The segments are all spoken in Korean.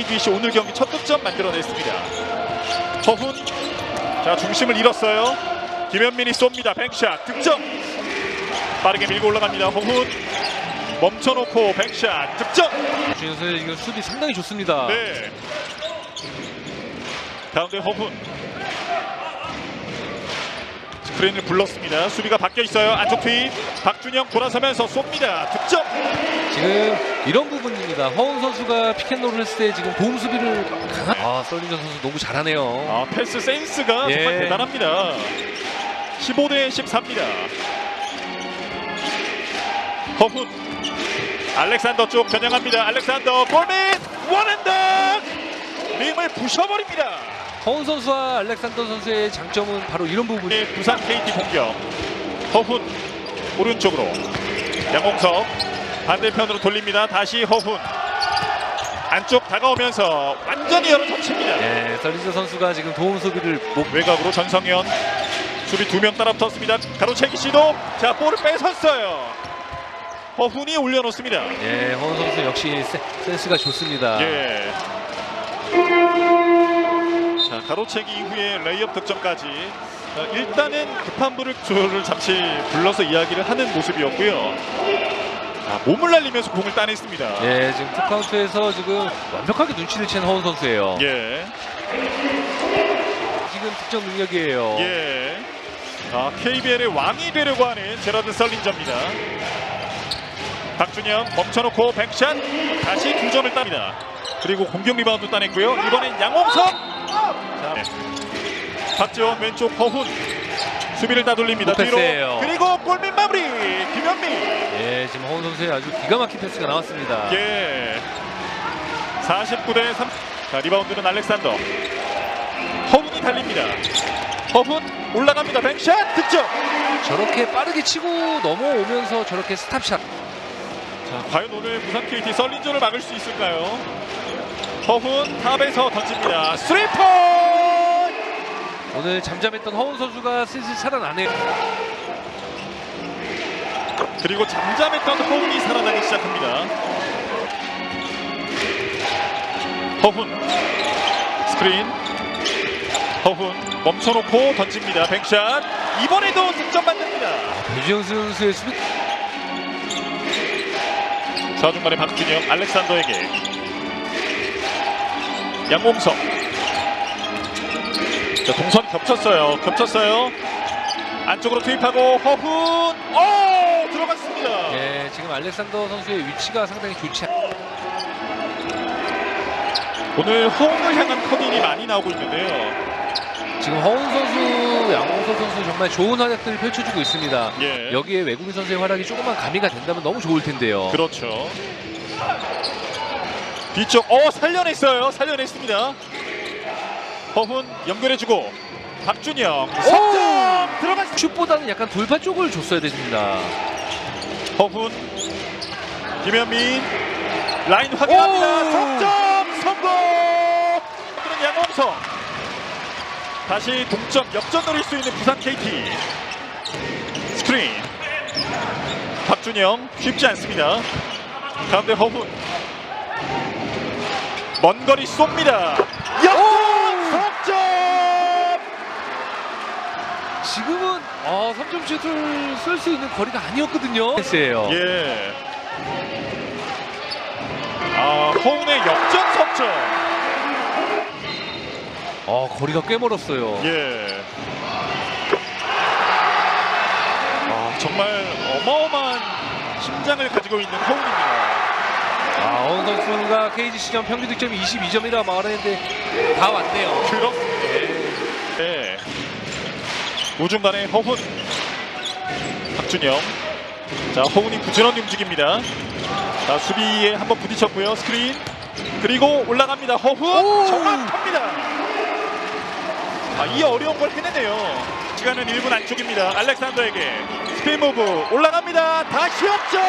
KGC 오늘 경기 첫 득점 만들어냈습니다. 허훈 자 중심을 잃었어요. 김현민이 쏩니다. 뱅샷 득점. 빠르게 밀고 올라갑니다. 허훈 멈춰놓고 뱅샷 득점. 선수 이거 수비 상당히 좋습니다. 네. 가운데 허훈. 스크린을 불렀습니다. 수비가 바뀌어 있어요. 안쪽 투입. 박준영 돌아서면서 쏩니다. 득점. 지금 이런 부분입니다. 허운 선수가 피켓롤을 했을 때 지금 도움 수비를 강한 아 썰린전 선수 너무 잘하네요. 아, 패스 센스가 예. 정말 대단합니다. 15대 14입니다. 허훈. 알렉산더 쪽 겨냥합니다. 알렉산더 골밑 원앤더 림을 부셔버립니다. 허운 선수와 알렉산더 선수의 장점은 바로 이런 부분. 네, 부산 KT 공격. 허훈 오른쪽으로 양홍석 반대편으로 돌립니다. 다시 허훈 안쪽 다가오면서 완전히 열어 젖힙니다. 네, 썰린전 선수가 지금 도움 수비를 못 외곽으로 전성현 수비 두 명 따라 붙었습니다. 가로채기 시도 자 볼을 뺏었어요. 허훈이 올려놓습니다. 예, 허운 선수 역시 세- 센스가 좋습니다. 예. 자 가로채기 이후에 레이업 득점까지 어, 일단은 급한 불을 조를 잠시 불러서 이야기를 하는 모습이었고요. 자, 몸을 날리면서 공을 따냈습니다. 예, 지금 투카운트에서 지금 완벽하게 눈치를 챈 허운 선수예요. 예. 지금 득점 능력이에요. 예. 아, KBL의 왕이 되려고 하는 제라드 썰린저입니다. 박준영 멈춰놓고 백샷 다시 두 점을 땁니다. 그리고 공격 리바운드 따냈고요. 이번엔 양홍석. 자, 네. 박지원 왼쪽 허훈 수비를 따돌립니다. 뒤로. 그리고 골밑 마무리 김현민. 예, 지금 허운 선수의 아주 기가 막힌 패스가 나왔습니다. 예. 49 대 3. 자 리바운드는 알렉산더. 허훈이 달립니다. 허훈 올라갑니다. 백샷 득점. 저렇게 빠르게 치고 넘어오면서 저렇게 스탑샷. 자, 과연 오늘 부산 KT 썰린전을 막을 수 있을까요? 허훈 탑에서 던집니다. 스리퍼! 오늘 잠잠했던 허운 선수가 슬슬 살아나네요. 그리고 잠잠했던 허훈이 살아나기 시작합니다. 허훈. 스크린. 허훈. 멈춰놓고 던집니다. 백샷. 이번에도 득점 만듭니다. 배주영 선수의 수비. 좌중간에 박준영 알렉산더에게. 양홍석. 자 동선 겹쳤어요. 겹쳤어요. 안쪽으로 투입하고 허훈. 오 들어갔습니다. 예, 지금 알렉산더 선수의 위치가 상당히 좋지 않... 오늘 허훈을 향한 커닝이 많이 나오고 있는데요. 지금 허운 선수, 양홍석 선수 정말 좋은 활약들을 펼쳐주고 있습니다. 예. 여기에 외국인 선수의 활약이 조금만 가미가 된다면 너무 좋을 텐데요. 그렇죠. 뒤쪽 어 살려냈어요. 살려냈습니다. 허훈 연결해주고 박준영 석점 들어갔습니다. 슛보다는 약간 돌파 쪽을 줬어야 됩니다. 허훈 김현민 라인 확인합니다. 오! 석점 성공! 오늘은 양홍석. 다시 동점 역전 노릴 수 있는 부산 KT. 스크린. 박준영 쉽지 않습니다. 가운데 허훈. 먼 거리 쏩니다 역전 석점 지금은 아, 3점 슛을 쓸 수 있는 거리가 아니었거든요. 패스예요. 예. 아, 허운의 역전 석점. 아, 거리가 꽤 멀었어요. 예. 아, 정말 어마어마한 심장을 가지고 있는 허운입니다. 아, 허운 선수가 KGC전 평균 득점이 22점이라 말했는데 다 왔네요. 그렇습니다. 예. 우중간에 허훈. 박준영. 자, 허훈이 부지런히 움직입니다. 자, 수비에 한번 부딪혔고요. 스크린. 그리고 올라갑니다. 허훈. 오! 정확합니다. 아, 이 어려운 걸 해내네요. 시간은 1분 안쪽입니다. 알렉산더에게 스피드 무브 올라갑니다. 다시 역전.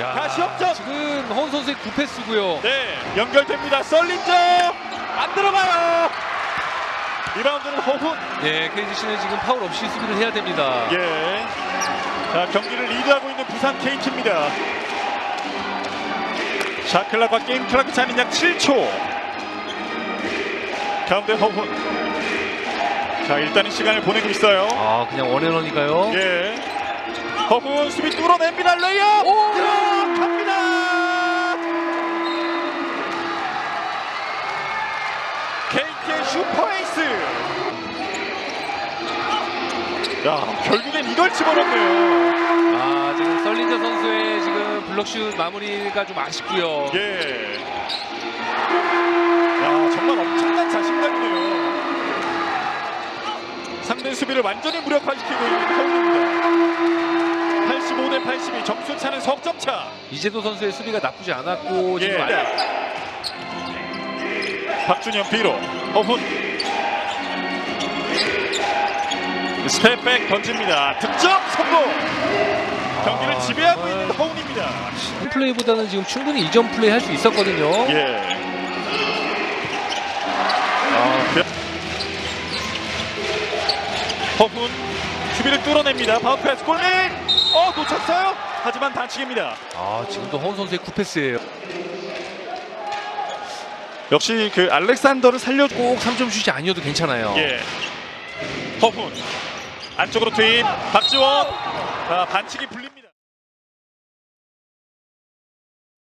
야, 다시 역전! 지금 허운 선수의 9패스고요. 네, 연결됩니다. 썰린저 안 들어가요. 리바운드는 허훈. 네, KGC는 지금 파울 없이 수비를 해야 됩니다. 예. 자, 경기를 리드하고 있는 부산 KT입니다. 샤클락과 게임 클락의 차이는 약 7초. 가운데 허훈. 자 일단은 시간을 보내고 있어요. 아 그냥 원앤원이가요. 예. 허훈 수비 뚫어냅니다. 레이업 들 슈퍼에이스. 야 결국엔 이걸 집어넣네요. 아 지금 설린저 선수의 지금 블록슛 마무리가 좀 아쉽고요. 예. 야 정말 엄청난 자신감이네요. 상대 수비를 완전히 무력화시키고 있는 허훈입니다. 85 대 82 점수 차는 석점 차. 이재도 선수의 수비가 나쁘지 않았고 지금 알- 예. 박준영 뒤로 허훈 스텝백 던집니다. 득점 성공. 경기를 아, 지배하고. 있는 허훈입니다. 플레이보다는 지금 충분히 이전 플레이 할 수 있었거든요. 예. 아, 그- 허훈 수비를 뚫어냅니다. 바운패스 골밑. 어 놓쳤어요. 하지만 반칙입니다. 아 지금도 허운 선수의 쿠패스예요. 역시 그 알렉산더를 살려 꼭 3점 슛이 아니어도 괜찮아요. 예. 허훈 안쪽으로 투입 박지원 자 반칙이 불립니다.